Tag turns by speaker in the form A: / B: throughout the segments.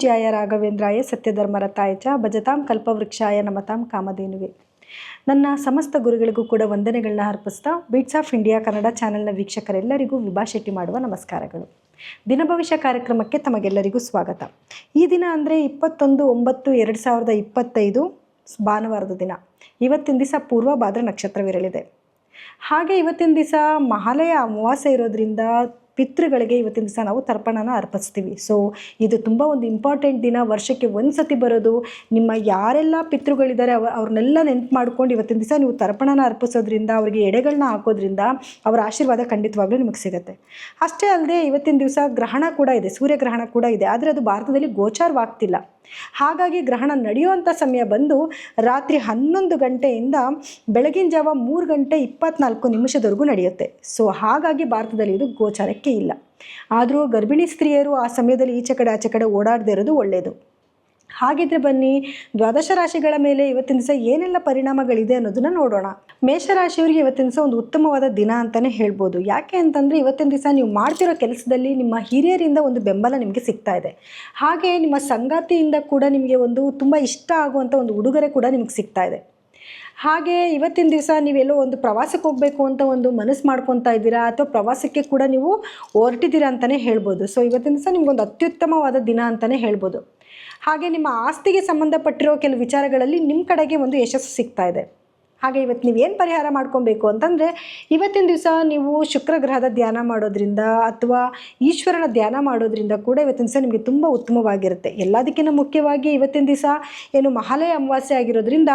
A: ಪೂಜ್ಯಾಯ ರಾಘವೇಂದ್ರಾಯ ಸತ್ಯಧರ್ಮರತಾಯ ಚ ಭಜತಾಂ ಕಲ್ಪವೃಕ್ಷಾಯ ನಮತಾಂ ಕಾಮಧೇನುವೆ. ನನ್ನ ಸಮಸ್ತ ಗುರುಗಳಿಗೂ ಕೂಡ ವಂದನೆಗಳನ್ನ ಅರ್ಪಿಸ್ತಾ ಬೀಟ್ಸ್ ಆಫ್ ಇಂಡಿಯಾ ಕನ್ನಡ ಚಾನೆಲ್ನ ವೀಕ್ಷಕರೆಲ್ಲರಿಗೂ ವಿಭಾ ಶೆಟ್ಟಿ ಮಾಡುವ ನಮಸ್ಕಾರಗಳು. ದಿನ ಭವಿಷ್ಯ ಕಾರ್ಯಕ್ರಮಕ್ಕೆ ತಮಗೆಲ್ಲರಿಗೂ ಸ್ವಾಗತ. ಈ ದಿನ ಅಂದರೆ ಇಪ್ಪತ್ತೊಂದು ಒಂಬತ್ತು ಎರಡು ಸಾವಿರದ ಇಪ್ಪತ್ತೈದು ಭಾನುವಾರದ ದಿನ. ಇವತ್ತಿನ ದಿವಸ ಪೂರ್ವ ಭಾದ್ರ ನಕ್ಷತ್ರವಿರಲಿದೆ. ಹಾಗೆ ಇವತ್ತಿನ ದಿವಸ ಮಹಾಲಯ ಅಮಾವಾಸ್ಯೆ ಇರೋದ್ರಿಂದ ಪಿತೃಗಳಿಗೆ ಇವತ್ತಿನ ದಿವಸ ನಾವು ತರ್ಪಣನ ಅರ್ಪಿಸ್ತೀವಿ. ಸೊ ಇದು ತುಂಬ ಒಂದು ಇಂಪಾರ್ಟೆಂಟ್ ದಿನ. ವರ್ಷಕ್ಕೆ ಒಂದು ಸತಿ ಬರೋದು, ನಿಮ್ಮ ಯಾರೆಲ್ಲ ಪಿತೃಗಳಿದ್ದಾರೆ, ಅವ ಅವ್ರನ್ನೆಲ್ಲ ನೆನ್ಪು ಮಾಡ್ಕೊಂಡು ಇವತ್ತಿನ ದಿವಸ ನೀವು ತರ್ಪಣನ ಅರ್ಪಿಸೋದ್ರಿಂದ, ಅವರಿಗೆ ಎಡೆಗಳನ್ನ ಹಾಕೋದ್ರಿಂದ ಅವರ ಆಶೀರ್ವಾದ ಖಂಡಿತವಾಗ್ಲೂ ನಿಮಗೆ ಸಿಗುತ್ತೆ. ಅಷ್ಟೇ ಅಲ್ಲದೆ ಇವತ್ತಿನ ದಿವಸ ಗ್ರಹಣ ಕೂಡ ಇದೆ. ಸೂರ್ಯಗ್ರಹಣ ಕೂಡ ಇದೆ. ಆದರೆ ಅದು ಭಾರತದಲ್ಲಿ ಗೋಚಾರವಾಗ್ತಿಲ್ಲ. ಹಾಗಾಗಿ ಗ್ರಹಣ ನಡೆಯುವಂಥ ಸಮಯ ಬಂದು ರಾತ್ರಿ ಹನ್ನೊಂದು ಗಂಟೆಯಿಂದ ಬೆಳಗಿನ ಜಾವ ಮೂರು ಗಂಟೆ ಇಪ್ಪತ್ನಾಲ್ಕು ನಿಮಿಷದವರೆಗೂ ನಡೆಯುತ್ತೆ. ಸೊ ಹಾಗಾಗಿ ಭಾರತದಲ್ಲಿ ಇದು ಗೋಚಾರಕ್ಕೆ ಇಲ್ಲ. ಆದರೂ ಗರ್ಭಿಣಿ ಸ್ತ್ರೀಯರು ಆ ಸಮಯದಲ್ಲಿ ಈಚೆ ಕಡೆ ಆಚೆ ಕಡೆ ಓಡಾಡದೇ ಇರೋದು ಒಳ್ಳೆಯದು ಹಾಗಿದ್ರೆ ಬನ್ನಿ, ದ್ವಾದಶ ರಾಶಿಗಳ ಮೇಲೆ ಇವತ್ತಿನ ದಿವಸ ಏನೆಲ್ಲ ಪರಿಣಾಮಗಳಿದೆ ಅನ್ನೋದನ್ನ ನೋಡೋಣ. ಮೇಷರಾಶಿಯವರಿಗೆ ಇವತ್ತಿನ ದಿವಸ ಒಂದು ಉತ್ತಮವಾದ ದಿನ ಅಂತಲೇ ಹೇಳ್ಬೋದು. ಯಾಕೆ ಅಂತಂದರೆ ಇವತ್ತಿನ ದಿವಸ ನೀವು ಮಾಡ್ತಿರೋ ಕೆಲಸದಲ್ಲಿ ನಿಮ್ಮ ಹಿರಿಯರಿಂದ ಒಂದು ಬೆಂಬಲ ನಿಮಗೆ ಸಿಗ್ತಾ ಇದೆ. ಹಾಗೆ ನಿಮ್ಮ ಸಂಗಾತಿಯಿಂದ ಕೂಡ ನಿಮಗೆ ಒಂದು ತುಂಬ ಇಷ್ಟ ಆಗುವಂಥ ಒಂದು ಉಡುಗೊರೆ ಕೂಡ ನಿಮಗೆ ಸಿಗ್ತಾ ಇದೆ. ಹಾಗೆ ಇವತ್ತಿನ ದಿವಸ ನೀವೆಲ್ಲೋ ಒಂದು ಪ್ರವಾಸಕ್ಕೆ ಹೋಗಬೇಕು ಅಂತ ಒಂದು ಮನಸ್ಸು ಮಾಡ್ಕೊತಾ ಇದ್ದೀರಾ? ಅಥವಾ ಪ್ರವಾಸಕ್ಕೆ ಕೂಡ ನೀವು ಹೊರಟಿದ್ದೀರಾ ಅಂತಲೇ ಹೇಳ್ಬೋದು. ಸೊ ಇವತ್ತಿನ ದಿವಸ ನಿಮಗೊಂದು ಅತ್ಯುತ್ತಮವಾದ ದಿನ ಅಂತಲೇ ಹೇಳ್ಬೋದು. ಹಾಗೆ ನಿಮ್ಮ ಆಸ್ತಿಗೆ ಸಂಬಂಧಪಟ್ಟಿರೋ ಕೆಲವು ವಿಚಾರಗಳಲ್ಲಿ ನಿಮ್ಮ ಕಡೆಗೆ ಒಂದು ಯಶಸ್ಸು ಸಿಗ್ತಾ ಇದೆ. ಹಾಗೆ ಇವತ್ತು ನೀವು ಏನು ಪರಿಹಾರ ಮಾಡ್ಕೊಬೇಕು ಅಂತಂದರೆ, ಇವತ್ತಿನ ದಿವಸ ನೀವು ಶುಕ್ರ ಗ್ರಹದ ಧ್ಯಾನ ಮಾಡೋದ್ರಿಂದ ಅಥವಾ ಈಶ್ವರನ ಧ್ಯಾನ ಮಾಡೋದ್ರಿಂದ ಕೂಡ ಇವತ್ತಿನ ದಿವಸ ನಿಮಗೆ ತುಂಬ ಉತ್ತಮವಾಗಿರುತ್ತೆ. ಎಲ್ಲದಕ್ಕಿಂತ ಮುಖ್ಯವಾಗಿ ಇವತ್ತಿನ ದಿವಸ ಏನು ಮಹಾಲಯ ಅಮಾವಾಸ್ಯೆ ಆಗಿರೋದ್ರಿಂದ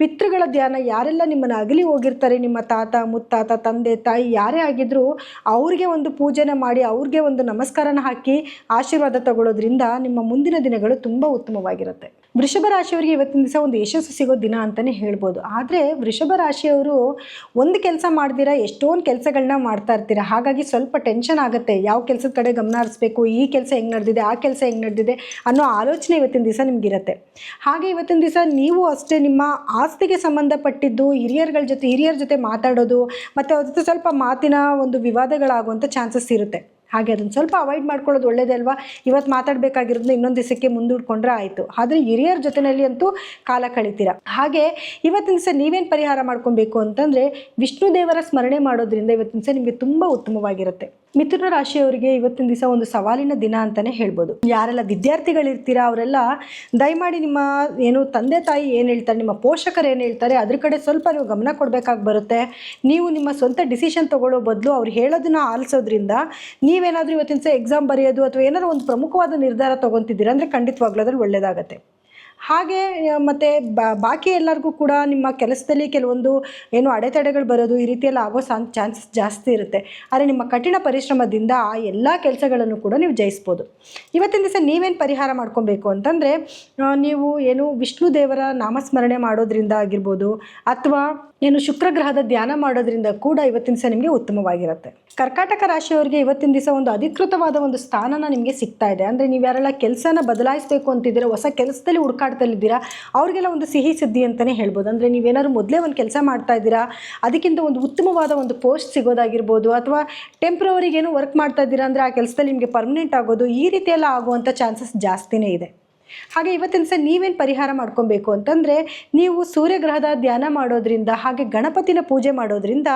A: ಪಿತೃಗಳ ಧ್ಯಾನ ಯಾರೆಲ್ಲ ನಿಮ್ಮನ್ನು ಅಗಲಿ ಹೋಗಿರ್ತಾರೆ, ನಿಮ್ಮ ತಾತ, ಮುತ್ತಾತ, ತಂದೆ, ತಾಯಿ ಯಾರೇ ಆಗಿದ್ದರೂ ಅವ್ರಿಗೆ ಒಂದು ಪೂಜೆನ ಮಾಡಿ ಅವ್ರಿಗೆ ಒಂದು ನಮಸ್ಕಾರನ ಹಾಕಿ ಆಶೀರ್ವಾದ ತಗೊಳ್ಳೋದ್ರಿಂದ ನಿಮ್ಮ ಮುಂದಿನ ದಿನಗಳು ತುಂಬ ಉತ್ತಮವಾಗಿರುತ್ತೆ. ವೃಷಭ ರಾಶಿಯವರಿಗೆ ಇವತ್ತಿನ ದಿವಸ ಒಂದು ಯಶಸ್ಸು ಸಿಗೋ ದಿನ ಅಂತಲೇ ಹೇಳ್ಬೋದು. ಆದರೆ ವೃಷಭ ರಾಶಿಯವರು ಒಂದು ಕೆಲಸ ಮಾಡ್ದಿರಾ, ಎಷ್ಟೊಂದು ಕೆಲಸಗಳನ್ನ ಮಾಡ್ತಾ ಇರ್ತೀರ? ಹಾಗಾಗಿ ಸ್ವಲ್ಪ ಟೆನ್ಷನ್ ಆಗುತ್ತೆ. ಯಾವ ಕೆಲಸದ ಕಡೆ ಗಮನ ಹರಿಸ್ಬೇಕು? ಈ ಕೆಲಸ ಹೆಂಗೆ ನಡೆದಿದೆ? ಆ ಕೆಲಸ ಹೆಂಗೆ ನಡೆದಿದೆ? ಅನ್ನೋ ಆಲೋಚನೆ ಇವತ್ತಿನ ದಿವಸ ನಿಮಗಿರುತ್ತೆ. ಹಾಗೆ ಇವತ್ತಿನ ದಿವಸ ನೀವು ಅಷ್ಟೇ ನಿಮ್ಮ ಆಸ್ತಿಗೆ ಸಂಬಂಧಪಟ್ಟಿದ್ದು, ಹಿರಿಯರ್ಗಳ ಜೊತೆ, ಹಿರಿಯರ ಜೊತೆ ಮಾತಾಡೋದು, ಮತ್ತು ಅವ್ರ ಜೊತೆ ಸ್ವಲ್ಪ ಮಾತಿನ ಒಂದು ವಿವಾದಗಳಾಗುವಂಥ ಚಾನ್ಸಸ್ ಇರುತ್ತೆ. ಹಾಗೆ ಅದನ್ನು ಸ್ವಲ್ಪ ಅವಾಯ್ಡ್ ಮಾಡ್ಕೊಳ್ಳೋದು ಒಳ್ಳೇದೇ ಅಲ್ವಾ? ಇವತ್ತು ಮಾತಾಡಬೇಕಾಗಿರೋದನ್ನ ಇನ್ನೊಂದು ದಿವಸಕ್ಕೆ ಮುಂದೂಡ್ಕೊಂಡ್ರೆ ಆಯಿತು. ಆದರೆ ಹಿರಿಯರ ಜೊತೆಯಲ್ಲಿ ಅಂತೂ ಕಾಲ ಕಳಿತೀರ. ಹಾಗೆ ಇವತ್ತಿನ ದಿವಸ ನೀವೇನು ಪರಿಹಾರ ಮಾಡ್ಕೊಬೇಕು ಅಂತಂದರೆ ವಿಷ್ಣು ದೇವರ ಸ್ಮರಣೆ ಮಾಡೋದ್ರಿಂದ ಇವತ್ತಿನ ದಿವಸ ನಿಮಗೆ ತುಂಬ ಉತ್ತಮವಾಗಿರುತ್ತೆ. ಮಿಥುನ ರಾಶಿಯವರಿಗೆ ಇವತ್ತಿನ ದಿವಸ ಒಂದು ಸವಾಲಿನ ದಿನ ಅಂತಲೇ ಹೇಳ್ಬೋದು. ಯಾರೆಲ್ಲ ವಿದ್ಯಾರ್ಥಿಗಳಿರ್ತೀರಾ ಅವರೆಲ್ಲ, ದಯಮಾಡಿ ನಿಮ್ಮ ಏನು ತಂದೆ ತಾಯಿ ಏನು ಹೇಳ್ತಾರೆ, ನಿಮ್ಮ ಪೋಷಕರು ಏನು ಹೇಳ್ತಾರೆ, ಅದ್ರ ಕಡೆ ಸ್ವಲ್ಪ ನೀವು ಗಮನ ಕೊಡಬೇಕಾಗಿ ಬರುತ್ತೆ. ನೀವು ನಿಮ್ಮ ಸ್ವಂತ ಡಿಸಿಷನ್ ತಗೊಳ್ಳೋ ಬದಲು ಅವ್ರು ಹೇಳೋದನ್ನ ಆಲಿಸೋದ್ರಿಂದ ನೀವೇನಾದರೂ ಇವತ್ತಿನ ದಿವಸ ಎಕ್ಸಾಮ್ ಬರೆಯೋದು ಅಥವಾ ಏನಾದರೂ ಒಂದು ಪ್ರಮುಖವಾದ ನಿರ್ಧಾರ ತೊಗೊತಿದ್ದೀರಾ ಅಂದರೆ ಖಂಡಿತವಾಗ್ಲೂ ಅದ್ರಲ್ಲಿ ಒಳ್ಳೆಯದಾಗತ್ತೆ ಹಾಗೆ ಮತ್ತು ಬಾಕಿ ಎಲ್ಲರಿಗೂ ಕೂಡ ನಿಮ್ಮ ಕೆಲಸದಲ್ಲಿ ಕೆಲವೊಂದು, ಏನು ಅಡೆತಡೆಗಳು ಬರೋದು ಈ ರೀತಿಯೆಲ್ಲ ಆಗೋ ಸಾನ್, ಚಾನ್ಸಸ್ ಜಾಸ್ತಿ ಇರುತ್ತೆ. ಆದರೆ ನಿಮ್ಮ ಕಠಿಣ ಪರಿಶ್ರಮದಿಂದ ಆ ಎಲ್ಲ ಕೆಲಸಗಳನ್ನು ಕೂಡ ನೀವು ಜಯಿಸ್ಬೋದು. ಇವತ್ತಿನ ದಿವಸ ನೀವೇನು ಪರಿಹಾರ ಮಾಡ್ಕೊಬೇಕು ಅಂತಂದರೆ ನೀವು ಏನು ವಿಷ್ಣು ದೇವರ ನಾಮಸ್ಮರಣೆ ಮಾಡೋದ್ರಿಂದ ಆಗಿರ್ಬೋದು, ಅಥವಾ ಏನು ಶುಕ್ರಗ್ರಹದ ಧ್ಯಾನ ಮಾಡೋದ್ರಿಂದ ಕೂಡ ಇವತ್ತಿನ ದಿವಸ ನಿಮಗೆ ಉತ್ತಮವಾಗಿರುತ್ತೆ. ಕರ್ಕಾಟಕ ರಾಶಿಯವರಿಗೆ ಇವತ್ತಿನ ದಿವಸ ಒಂದು ಅಧಿಕೃತವಾದ ಒಂದು ಸ್ಥಾನನ ನಿಮಗೆ ಸಿಗ್ತಾ ಇದೆ. ಅಂದರೆ ನೀವು ಯಾರೆಲ್ಲ ಕೆಲಸನ ಬದಲಾಯಿಸಬೇಕು ಅಂತಿದ್ದೀರಾ, ಹೊಸ ಕೆಲಸದಲ್ಲಿ ಹುಡುಕಾಡ್ತಲ್ಲಿದ್ದೀರಾ ಅವ್ರಿಗೆಲ್ಲ ಒಂದು ಸಿಹಿ ಸುದ್ದಿ ಅಂತಲೇ ಹೇಳ್ಬೋದು. ಅಂದರೆ ನೀವೇನಾದ್ರು ಮೊದಲೇ ಒಂದು ಕೆಲಸ ಮಾಡ್ತಾ ಇದ್ದೀರಾ? ಅದಕ್ಕಿಂತ ಒಂದು ಉತ್ತಮವಾದ ಒಂದು ಪೋಸ್ಟ್ ಸಿಗೋದಾಗಿರ್ಬೋದು, ಅಥವಾ ಟೆಂಪ್ರವರಿಗೇನು ವರ್ಕ್ ಮಾಡ್ತಾ ಇದ್ದೀರಾ ಅಂದರೆ ಆ ಕೆಲಸದಲ್ಲಿ ನಿಮಗೆ ಪರ್ಮನೆಂಟ್ ಆಗೋದು ಈ ರೀತಿಯೆಲ್ಲ ಆಗುವಂಥ ಚಾನ್ಸಸ್ ಜಾಸ್ತಿನೇ ಇದೆ. ಹಾಗೆ ಇವತ್ತಿನ ಸಹ ನೀವೇನು ಪರಿಹಾರ ಮಾಡ್ಕೊಬೇಕು ಅಂತಂದರೆ, ನೀವು ಸೂರ್ಯಗ್ರಹದ ಧ್ಯಾನ ಮಾಡೋದ್ರಿಂದ ಹಾಗೆ ಗಣಪತಿನ ಪೂಜೆ ಮಾಡೋದ್ರಿಂದ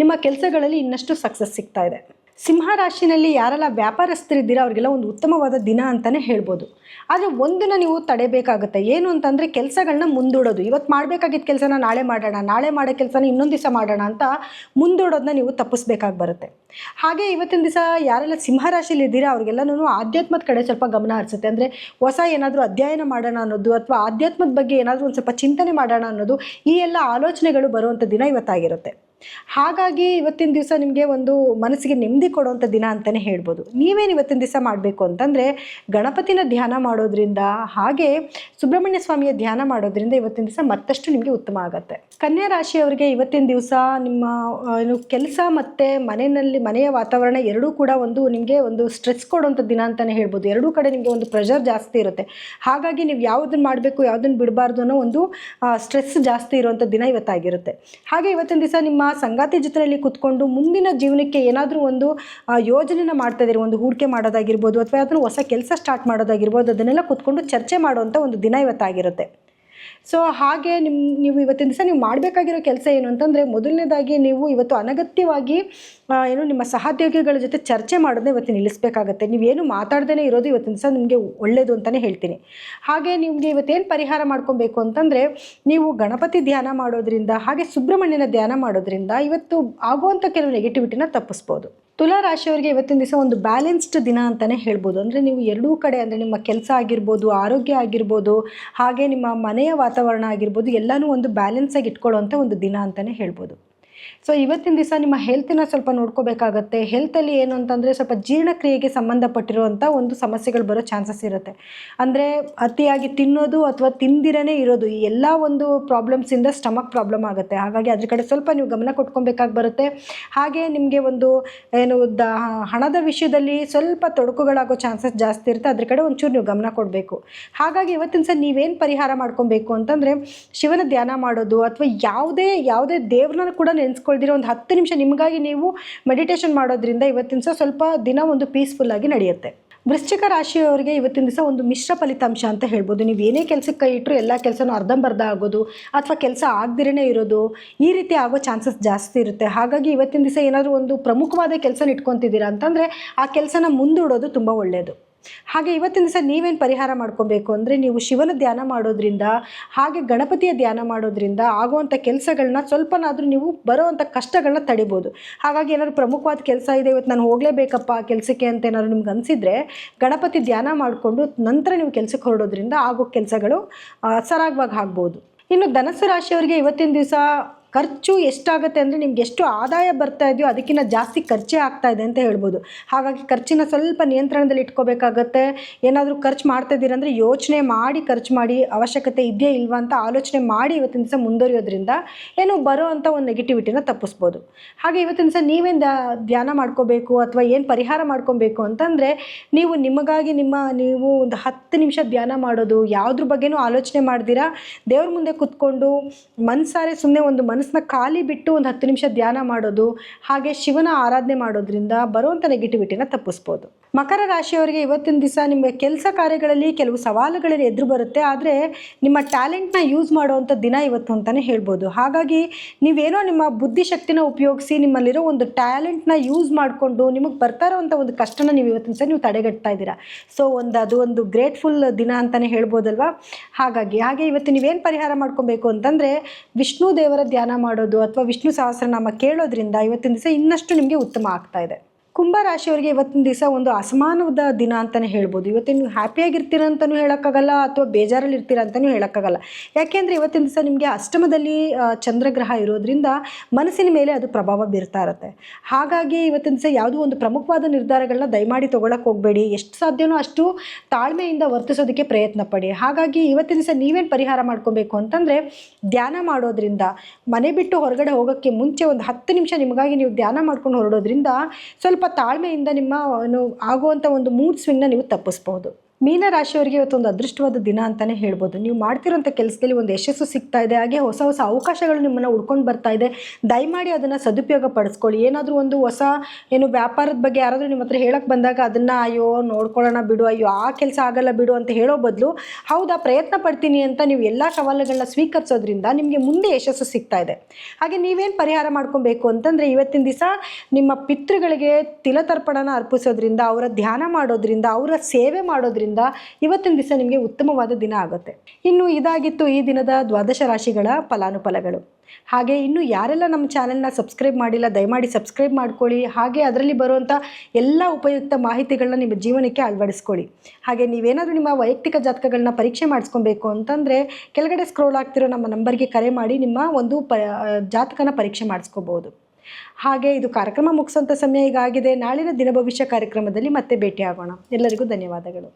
A: ನಿಮ್ಮ ಕೆಲಸಗಳಲ್ಲಿ ಇನ್ನಷ್ಟು ಸಕ್ಸಸ್ ಸಿಗ್ತಾ ಇದೆ. ಸಿಂಹ ರಾಶಿನಲ್ಲಿ ಯಾರೆಲ್ಲ ವ್ಯಾಪಾರಸ್ಥರಿದ್ದೀರಾ ಅವರಿಗೆಲ್ಲ ಒಂದು ಉತ್ತಮವಾದ ದಿನ ಅಂತಲೇ ಹೇಳ್ಬೋದು. ಆದರೆ ಒಂದನ್ನ ನೀವು ತಡೆಬೇಕಾಗುತ್ತೆ. ಏನು ಅಂತಂದರೆ ಕೆಲಸಗಳನ್ನ ಮುಂದೂಡೋದು. ಇವತ್ತು ಮಾಡಬೇಕಾಗಿದ್ದ ಕೆಲಸನ ನಾಳೆ ಮಾಡೋಣ, ನಾಳೆ ಮಾಡೋ ಕೆಲಸನ ಇನ್ನೊಂದು ದಿವಸ ಮಾಡೋಣ ಅಂತ ಮುಂದೂಡೋದನ್ನ ನೀವು ತಪ್ಪಿಸ್ಬೇಕಾಗಿ ಬರುತ್ತೆ. ಹಾಗೆ ಇವತ್ತಿನ ದಿವಸ ಯಾರೆಲ್ಲ ಸಿಂಹರಾಶಿಲಿ ಇದ್ದೀರಾ ಅವ್ರಿಗೆಲ್ಲನೂ ಆಧ್ಯಾತ್ಮದ ಕಡೆ ಸ್ವಲ್ಪ ಗಮನ ಹರಿಸುತ್ತೆ. ಅಂದರೆ ಹೊಸ ಏನಾದರೂ ಅಧ್ಯಯನ ಮಾಡೋಣ ಅನ್ನೋದು ಅಥವಾ ಆಧ್ಯಾತ್ಮದ ಬಗ್ಗೆ ಏನಾದರೂ ಒಂದು ಸ್ವಲ್ಪ ಚಿಂತನೆ ಮಾಡೋಣ ಅನ್ನೋದು ಈ ಎಲ್ಲ ಆಲೋಚನೆಗಳು ಬರುವಂಥ ದಿನ ಇವತ್ತಾಗಿರುತ್ತೆ. ಹಾಗಾಗಿ ಇವತ್ತಿನ ದಿವಸ ನಿಮಗೆ ಒಂದು ಮನಸ್ಸಿಗೆ ನೆಮ್ಮದಿ ಕೊಡುವಂಥ ದಿನ ಅಂತಲೇ ಹೇಳ್ಬೋದು. ನೀವೇನು ಇವತ್ತಿನ ದಿವಸ ಮಾಡಬೇಕು ಅಂತಂದರೆ ಗಣಪತಿನ ಧ್ಯಾನ ಮಾಡೋದ್ರಿಂದ ಹಾಗೆ ಸುಬ್ರಹ್ಮಣ್ಯ ಸ್ವಾಮಿಯ ಧ್ಯಾನ ಮಾಡೋದ್ರಿಂದ ಇವತ್ತಿನ ದಿವಸ ಮತ್ತಷ್ಟು ನಿಮಗೆ ಉತ್ತಮ ಆಗುತ್ತೆ. ಕನ್ಯಾ ರಾಶಿಯವರಿಗೆ ಇವತ್ತಿನ ದಿವಸ ನಿಮ್ಮ ಏನು ಕೆಲಸ ಮತ್ತು ಮನೆಯಲ್ಲಿ ಮನೆಯ ವಾತಾವರಣ ಎರಡೂ ಕೂಡ ಒಂದು ನಿಮಗೆ ಒಂದು ಸ್ಟ್ರೆಸ್ ಕೊಡುವಂಥ ದಿನ ಅಂತಲೇ ಹೇಳ್ಬೋದು. ಎರಡೂ ಕಡೆ ನಿಮಗೆ ಒಂದು ಪ್ರೆಷರ್ ಜಾಸ್ತಿ ಇರುತ್ತೆ. ಹಾಗಾಗಿ ನೀವು ಯಾವುದನ್ನು ಮಾಡಬೇಕು ಯಾವುದನ್ನು ಬಿಡಬಾರ್ದು ಅನ್ನೋ ಒಂದು ಸ್ಟ್ರೆಸ್ ಜಾಸ್ತಿ ಇರುವಂಥ ದಿನ ಇವತ್ತಾಗಿರುತ್ತೆ. ಹಾಗೆ ಇವತ್ತಿನ ದಿವಸ ನಿಮ್ಮ ಸಂಗಾತಿ ಜೊತೆಯಲ್ಲಿ ಕೂತ್ಕೊಂಡು ಮುಂದಿನ ಜೀವನಕ್ಕೆ ಏನಾದರೂ ಒಂದು ಯೋಜನೆನ ಮಾಡ್ತಾ ಇದ್ದೀರಿ? ಒಂದು ಹೂಡಿಕೆ ಮಾಡೋದಾಗಿರ್ಬೋದು, ಅಥವಾ ಅದನ್ನು ಹೊಸ ಕೆಲಸ ಸ್ಟಾರ್ಟ್ ಮಾಡೋದಾಗಿರ್ಬೋದು, ಅದನ್ನೆಲ್ಲ ಕೂತ್ಕೊಂಡು ಚರ್ಚೆ ಮಾಡುವಂಥ ಒಂದು ದಿನ ಇವತ್ತಾಗಿರುತ್ತೆ. ಸೊ ಹಾಗೆ ನಿಮ್ಮ ನೀವು ಇವತ್ತಿನ ದಿವಸ ನೀವು ಮಾಡಬೇಕಾಗಿರೋ ಕೆಲಸ ಏನು ಅಂತಂದರೆ ಮೊದಲನೇದಾಗಿ ನೀವು ಇವತ್ತು ಅನಗತ್ಯವಾಗಿ ಏನು ನಿಮ್ಮ ಸಹೋದ್ಯೋಗಿಗಳ ಜೊತೆ ಚರ್ಚೆ ಮಾಡೋದನ್ನ ಇವತ್ತು ನಿಲ್ಲಿಸಬೇಕಾಗತ್ತೆ. ನೀವೇನು ಮಾತಾಡ್ದೇ ಇರೋದು ಇವತ್ತಿನ ದಿವಸ ನಿಮಗೆ ಒಳ್ಳೆಯದು ಅಂತಲೇ ಹೇಳ್ತೀನಿ. ಹಾಗೆ ನಿಮಗೆ ಇವತ್ತೇನು ಪರಿಹಾರ ಮಾಡ್ಕೊಬೇಕು ಅಂತಂದರೆ ನೀವು ಗಣಪತಿ ಧ್ಯಾನ ಮಾಡೋದ್ರಿಂದ, ಹಾಗೆ ಸುಬ್ರಹ್ಮಣ್ಯನ ಧ್ಯಾನ ಮಾಡೋದ್ರಿಂದ ಇವತ್ತು ಆಗುವಂಥ ಕೆಲವು ನೆಗೆಟಿವಿಟಿನ ತಪ್ಪಿಸ್ಬೋದು. ತುಲಾ ರಾಶಿಯವರಿಗೆ ಇವತ್ತಿನ ದಿವಸ ಒಂದು ಬ್ಯಾಲೆನ್ಸ್ಡ್ ದಿನ ಅಂತಲೇ ಹೇಳ್ಬೋದು. ಅಂದರೆ ನೀವು ಎರಡೂ ಕಡೆ ಅಂದರೆ ನಿಮ್ಮ ಕೆಲಸ ಆಗಿರ್ಬೋದು, ಆರೋಗ್ಯ ಆಗಿರ್ಬೋದು, ಹಾಗೆ ನಿಮ್ಮ ಮನೆಯ ವಾತಾವರಣ ಆಗಿರ್ಬೋದು, ಎಲ್ಲನೂ ಒಂದು ಬ್ಯಾಲೆನ್ಸಾಗಿ ಇಟ್ಕೊಳ್ಳೋವಂಥ ಒಂದು ದಿನ ಅಂತಲೇ ಹೇಳ್ಬೋದು. ಸೊ ಇವತ್ತಿನ ದಿವಸ ನಿಮ್ಮ ಹೆಲ್ತನ್ನ ಸ್ವಲ್ಪ ನೋಡ್ಕೋಬೇಕಾಗತ್ತೆ. ಹೆಲ್ತಲ್ಲಿ ಏನು ಅಂತಂದರೆ ಸ್ವಲ್ಪ ಜೀರ್ಣಕ್ರಿಯೆಗೆ ಸಂಬಂಧಪಟ್ಟಿರುವಂಥ ಒಂದು ಸಮಸ್ಯೆಗಳು ಬರೋ ಚಾನ್ಸಸ್ ಇರುತ್ತೆ. ಅಂದರೆ ಅತಿಯಾಗಿ ತಿನ್ನೋದು ಅಥವಾ ತಿಂದಿರನೇ ಇರೋದು ಈ ಎಲ್ಲ ಒಂದು ಪ್ರಾಬ್ಲಮ್ಸಿಂದ ಸ್ಟಮಕ್ ಪ್ರಾಬ್ಲಮ್ ಆಗುತ್ತೆ. ಹಾಗಾಗಿ ಅದ್ರ ಕಡೆ ಸ್ವಲ್ಪ ನೀವು ಗಮನ ಕೊಟ್ಕೊಬೇಕಾಗಿ ಬರುತ್ತೆ. ಹಾಗೆ ನಿಮಗೆ ಒಂದು ಏನು ದ ಹಣದ ವಿಷಯದಲ್ಲಿ ಸ್ವಲ್ಪ ತೊಡಕುಗಳಾಗೋ ಚಾನ್ಸಸ್ ಜಾಸ್ತಿ ಇರುತ್ತೆ. ಅದ್ರ ಕಡೆ ಒಂಚೂರು ನೀವು ಗಮನ ಕೊಡಬೇಕು. ಹಾಗಾಗಿ ಇವತ್ತಿನ ಸಹ ನೀವೇನು ಪರಿಹಾರ ಮಾಡ್ಕೊಬೇಕು ಅಂತಂದರೆ ಶಿವನ ಧ್ಯಾನ ಮಾಡೋದು ಅಥವಾ ಯಾವುದೇ ಯಾವುದೇ ದೇವ್ರನ್ನ ಕೂಡ ನೆನೆಸ್ಕೊಳ್ದಿರೋ ಒಂದು ಹತ್ತು ನಿಮಿಷ ನಿಮಗಾಗಿ ನೀವು ಮೆಡಿಟೇಷನ್ ಮಾಡೋದ್ರಿಂದ ಇವತ್ತಿನ ದಿವಸ ಸ್ವಲ್ಪ ದಿನ ಒಂದು ಪೀಸ್ಫುಲ್ಲಾಗಿ ನಡೆಯುತ್ತೆ. ವೃಶ್ಚಿಕ ರಾಶಿಯವರಿಗೆ ಇವತ್ತಿನ ದಿವಸ ಒಂದು ಮಿಶ್ರ ಫಲಿತಾಂಶ ಅಂತ ಹೇಳ್ಬೋದು. ನೀವು ಏನೇ ಕೆಲಸಕ್ಕೆ ಕೈ ಇಟ್ಟರು ಎಲ್ಲ ಕೆಲಸನೂ ಅರ್ಧಂಬರ್ಧ ಆಗೋದು, ಅಥವಾ ಕೆಲಸ ಆಗದಿರೇ ಇರೋದು, ಈ ರೀತಿ ಆಗೋ ಚಾನ್ಸಸ್ ಜಾಸ್ತಿ ಇರುತ್ತೆ. ಹಾಗಾಗಿ ಇವತ್ತಿನ ದಿವಸ ಏನಾದರೂ ಒಂದು ಪ್ರಮುಖವಾದ ಕೆಲಸನ ಇಟ್ಕೊತಿದ್ದೀರಾ ಅಂತಂದರೆ ಆ ಕೆಲಸನ ಮುಂದೂಡೋದು ತುಂಬ ಒಳ್ಳೆಯದು ಹಾಗೆ ಇವತ್ತಿನ ದಿವಸ ನೀವೇನು ಪರಿಹಾರ ಮಾಡ್ಕೋಬೇಕು ಅಂದರೆ ನೀವು ಶಿವನ ಧ್ಯಾನ ಮಾಡೋದ್ರಿಂದ, ಹಾಗೆ ಗಣಪತಿಯ ಧ್ಯಾನ ಮಾಡೋದ್ರಿಂದ ಆಗುವಂಥ ಕೆಲಸಗಳನ್ನ ಸ್ವಲ್ಪನಾದರೂ ನೀವು ಬರೋವಂಥ ಕಷ್ಟಗಳನ್ನ ತಡಿಬೋದು. ಹಾಗಾಗಿ ಏನಾದ್ರು ಪ್ರಮುಖವಾದ ಕೆಲಸ ಇದೆ, ಇವತ್ತು ನಾನು ಹೋಗಲೇಬೇಕಪ್ಪ ಕೆಲಸಕ್ಕೆ ಅಂತ ಏನಾದ್ರು ನಿಮ್ಗೆ ಅನಿಸಿದರೆ ಗಣಪತಿ ಧ್ಯಾನ ಮಾಡಿಕೊಂಡು ನಂತರ ನೀವು ಕೆಲಸಕ್ಕೆ ಹೊರಡೋದ್ರಿಂದ ಆಗೋ ಕೆಲಸಗಳು ಸರಾಗವಾಗಿ ಆಗ್ಬೋದು. ಇನ್ನು ಧನಸ್ಸು ರಾಶಿಯವರಿಗೆ ಇವತ್ತಿನ ದಿವಸ ಖರ್ಚು ಎಷ್ಟಾಗುತ್ತೆ ಅಂದರೆ ನಿಮ್ಗೆ ಎಷ್ಟು ಆದಾಯ ಬರ್ತಾ ಇದೆಯೋ ಅದಕ್ಕಿಂತ ಜಾಸ್ತಿ ಖರ್ಚೇ ಆಗ್ತಾ ಇದೆ ಅಂತ ಹೇಳ್ಬೋದು. ಹಾಗಾಗಿ ಖರ್ಚಿನ ಸ್ವಲ್ಪ ನಿಯಂತ್ರಣದಲ್ಲಿ ಇಟ್ಕೋಬೇಕಾಗತ್ತೆ. ಏನಾದರೂ ಖರ್ಚು ಮಾಡ್ತಾ ಇದ್ದೀರಂದರೆ ಯೋಚನೆ ಮಾಡಿ ಖರ್ಚು ಮಾಡಿ ಅವಶ್ಯಕತೆ ಇದೆಯೇ ಇಲ್ವಾ ಅಂತ ಆಲೋಚನೆ ಮಾಡಿ ಇವತ್ತಿನ ದಿವಸ ಮುಂದುವರಿಯೋದ್ರಿಂದ ಏನು ಬರೋ ಅಂಥ ಒಂದು ನೆಗೆಟಿವಿಟಿನ ತಪ್ಪಿಸ್ಬೋದು. ಹಾಗೆ ಇವತ್ತಿನ ದಿವಸ ನೀವೇನು ಧ್ಯಾನ ಮಾಡ್ಕೋಬೇಕು ಅಥವಾ ಏನು ಪರಿಹಾರ ಮಾಡ್ಕೊಬೇಕು ಅಂತಂದರೆ ನೀವು ನಿಮಗಾಗಿ ನಿಮ್ಮ, ನೀವು ಒಂದು ಹತ್ತು ನಿಮಿಷ ಧ್ಯಾನ ಮಾಡೋದು, ಯಾವುದ್ರ ಬಗ್ಗೆನೂ ಆಲೋಚನೆ ಮಾಡ್ದಿರಾ, ದೇವ್ರ ಮುಂದೆ ಕೂತ್ಕೊಂಡು ಮನಸಾರೆ ಸುಮ್ಮನೆ ಒಂದು ಮನಸ್ಸನ್ನ ಖಾಲಿ ಬಿಟ್ಟು ಒಂದು ಹತ್ತು ನಿಮಿಷ ಧ್ಯಾನ ಮಾಡೋದು, ಹಾಗೆ ಶಿವನ ಆರಾಧನೆ ಮಾಡೋದ್ರಿಂದ ಬರುವಂಥ ನೆಗೆಟಿವಿಟಿನ ತಪ್ಪಿಸ್ಬೋದು. ಮಕರ ರಾಶಿಯವರಿಗೆ ಇವತ್ತಿನ ದಿವಸ ನಿಮ್ಮ ಕೆಲಸ ಕಾರ್ಯಗಳಲ್ಲಿ ಕೆಲವು ಸವಾಲುಗಳಲ್ಲಿ ಎದುರು ಬರುತ್ತೆ. ಆದರೆ ನಿಮ್ಮ ಟ್ಯಾಲೆಂಟ್ನ ಯೂಸ್ ಮಾಡುವಂಥ ದಿನ ಇವತ್ತು ಅಂತಲೇ ಹೇಳ್ಬೋದು. ಹಾಗಾಗಿ ನೀವೇನೋ ನಿಮ್ಮ ಬುದ್ಧಿಶಕ್ತಿನ ಉಪಯೋಗಿಸಿ ನಿಮ್ಮಲ್ಲಿರೋ ಒಂದು ಟ್ಯಾಲೆಂಟ್ನ ಯೂಸ್ ಮಾಡಿಕೊಂಡು ನಿಮಗೆ ಬರ್ತಾ ಇರೋವಂಥ ಒಂದು ಕಷ್ಟನ ನೀವು ಇವತ್ತಿನ ದಿವಸ ನೀವು ತಡೆಗಟ್ತಾ ಇದ್ದೀರಾ. ಸೊ ಒಂದು ಅದು ಒಂದು ಗ್ರೇಟ್ಫುಲ್ ದಿನ ಅಂತಲೇ ಹೇಳ್ಬೋದಲ್ವಾ? ಹಾಗಾಗಿ, ಹಾಗೆ ಇವತ್ತು ನೀವೇನು ಪರಿಹಾರ ಮಾಡ್ಕೊಬೇಕು ಅಂತಂದರೆ ವಿಷ್ಣು ದೇವರ ಧ್ಯಾನ ಮಾಡೋದು ಅಥವಾ ವಿಷ್ಣು ಸಹಸ್ರನಾಮ ಕೇಳೋದ್ರಿಂದ ಇವತ್ತಿನ ದಿವಸ ಇನ್ನಷ್ಟು ನಿಮಗೆ ಉತ್ತಮ ಆಗ್ತಾ ಇದೆ. ಕುಂಭ ರಾಶಿಯವರಿಗೆ ಇವತ್ತಿನ ದಿವಸ ಒಂದು ಅಸಮಾನದ ದಿನ ಅಂತಲೇ ಹೇಳ್ಬೋದು. ಇವತ್ತಿನ ನೀವು ಹ್ಯಾಪಿಯಾಗಿರ್ತೀರ ಅಂತಲೂ ಹೇಳೋಕ್ಕಾಗಲ್ಲ, ಅಥವಾ ಬೇಜಾರಲ್ಲಿ ಇರ್ತೀರ ಅಂತಲೂ ಹೇಳೋಕ್ಕಾಗಲ್ಲ. ಯಾಕೆಂದರೆ ಇವತ್ತಿನ ದಿವಸ ನಿಮಗೆ ಅಷ್ಟಮದಲ್ಲಿ ಚಂದ್ರಗ್ರಹ ಇರೋದ್ರಿಂದ ಮನಸ್ಸಿನ ಮೇಲೆ ಅದು ಪ್ರಭಾವ ಬೀರ್ತಾ ಇರುತ್ತೆ. ಹಾಗಾಗಿ ಇವತ್ತಿನ ದಿವಸ ಯಾವುದೋ ಒಂದು ಪ್ರಮುಖವಾದ ನಿರ್ಧಾರಗಳನ್ನ ದಯಮಾಡಿ ತೊಗೊಳಕ್ಕೆ ಹೋಗಬೇಡಿ. ಎಷ್ಟು ಸಾಧ್ಯನೋ ಅಷ್ಟು ತಾಳ್ಮೆಯಿಂದ ವರ್ತಿಸೋದಕ್ಕೆ ಪ್ರಯತ್ನ ಪಡಿ. ಹಾಗಾಗಿ ಇವತ್ತಿನ ದಿವಸ ನೀವೇನು ಪರಿಹಾರ ಮಾಡ್ಕೊಬೇಕು ಅಂತಂದರೆ, ಧ್ಯಾನ ಮಾಡೋದ್ರಿಂದ, ಮನೆ ಬಿಟ್ಟು ಹೊರಗಡೆ ಹೋಗೋಕ್ಕೆ ಮುಂಚೆ ಒಂದು ಹತ್ತು ನಿಮಿಷ ನಿಮಗಾಗಿ ನೀವು ಧ್ಯಾನ ಮಾಡ್ಕೊಂಡು ಹೊರಡೋದ್ರಿಂದ ಸ್ವಲ್ಪ ತಾಳ್ಮೆಯಿಂದ ನಿಮ್ಮ ಆಗುವಂಥ ಒಂದು ಮೂಡ್ ಸ್ವಿಂಗ್ನ ನೀವು ತಪ್ಪಿಸ್ಬೋದು. ಮೀನ ರಾಶಿಯವರಿಗೆ ಇವತ್ತು ಒಂದು ಅದೃಷ್ಟವಾದ ದಿನ ಅಂತಲೇ ಹೇಳ್ಬೋದು. ನೀವು ಮಾಡ್ತಿರೋಂಥ ಕೆಲಸದಲ್ಲಿ ಒಂದು ಯಶಸ್ಸು ಸಿಗ್ತಾ ಇದೆ, ಹಾಗೆ ಹೊಸ ಹೊಸ ಅವಕಾಶಗಳು ನಿಮ್ಮನ್ನು ಉಡ್ಕೊಂಡು ಬರ್ತಾ ಇದೆ. ದಯಮಾಡಿ ಅದನ್ನು ಸದುಪಯೋಗ ಪಡಿಸ್ಕೊಳ್ಳಿ. ಏನಾದರೂ ಒಂದು ಹೊಸ ಏನು ವ್ಯಾಪಾರದ ಬಗ್ಗೆ ಯಾರಾದರೂ ನಿಮ್ಮ ಹತ್ರ ಹೇಳಕ್ಕೆ ಬಂದಾಗ ಅದನ್ನು, ಅಯ್ಯೋ, ನೋಡ್ಕೊಳ್ಳೋಣ ಬಿಡು, ಅಯ್ಯೋ, ಆ ಕೆಲಸ ಆಗಲ್ಲ ಬಿಡು ಅಂತ ಹೇಳೋ ಬದಲು, ಹೌದಾ, ಪ್ರಯತ್ನ ಪಡ್ತೀನಿ ಅಂತ ನೀವು ಎಲ್ಲ ಸವಾಲುಗಳನ್ನ ಸ್ವೀಕರಿಸೋದ್ರಿಂದ ನಿಮಗೆ ಮುಂದೆ ಯಶಸ್ಸು ಸಿಗ್ತಾ ಇದೆ. ಹಾಗೆ ನೀವೇನು ಪರಿಹಾರ ಮಾಡ್ಕೊಬೇಕು ಅಂತಂದರೆ, ಇವತ್ತಿನ ದಿವಸ ನಿಮ್ಮ ಪಿತೃಗಳಿಗೆ ತಿಲತರ್ಪಣನ ಅರ್ಪಿಸೋದ್ರಿಂದ, ಅವರ ಧ್ಯಾನ ಮಾಡೋದ್ರಿಂದ, ಅವರ ಸೇವೆ ಮಾಡೋದ್ರಿಂದ ಇವತ್ತಿನ ದಿವಸ ನಿಮಗೆ ಉತ್ತಮವಾದ ದಿನ ಆಗುತ್ತೆ. ಇನ್ನು ಇದಾಗಿತ್ತು ಈ ದಿನದ ದ್ವಾದಶ ರಾಶಿಗಳ ಫಲಾನುಫಲಗಳು. ಹಾಗೆ ಇನ್ನು ಯಾರೆಲ್ಲ ನಮ್ಮ ಚಾನೆಲ್ನ ಸಬ್ಸ್ಕ್ರೈಬ್ ಮಾಡಿಲ್ಲ, ದಯಮಾಡಿ ಸಬ್ಸ್ಕ್ರೈಬ್ ಮಾಡ್ಕೊಳ್ಳಿ. ಹಾಗೆ ಅದರಲ್ಲಿ ಬರುವಂಥ ಎಲ್ಲ ಉಪಯುಕ್ತ ಮಾಹಿತಿಗಳನ್ನ ನಿಮ್ಮ ಜೀವನಕ್ಕೆ ಅಳವಡಿಸ್ಕೊಳ್ಳಿ. ಹಾಗೆ ನೀವೇನಾದರೂ ನಿಮ್ಮ ವೈಯಕ್ತಿಕ ಜಾತಕಗಳನ್ನ ಪರೀಕ್ಷೆ ಮಾಡಿಸ್ಕೊಬೇಕು ಅಂತಂದರೆ ಕೆಳಗಡೆ ಸ್ಕ್ರೋಲ್ ಆಗ್ತಿರೋ ನಮ್ಮ ನಂಬರ್ಗೆ ಕರೆ ಮಾಡಿ ನಿಮ್ಮ ಒಂದು ಪ ಜಾತಕನ ಪರೀಕ್ಷೆ ಮಾಡಿಸ್ಕೋಬೋದು. ಹಾಗೆ ಇದು ಕಾರ್ಯಕ್ರಮ ಮುಗಿಸೋಂಥ ಸಮಯ ಈಗ ಆಗಿದೆ. ನಾಳಿನ ದಿನ ಭವಿಷ್ಯ ಕಾರ್ಯಕ್ರಮದಲ್ಲಿ ಮತ್ತೆ ಭೇಟಿಯಾಗೋಣ. ಎಲ್ಲರಿಗೂ ಧನ್ಯವಾದಗಳು.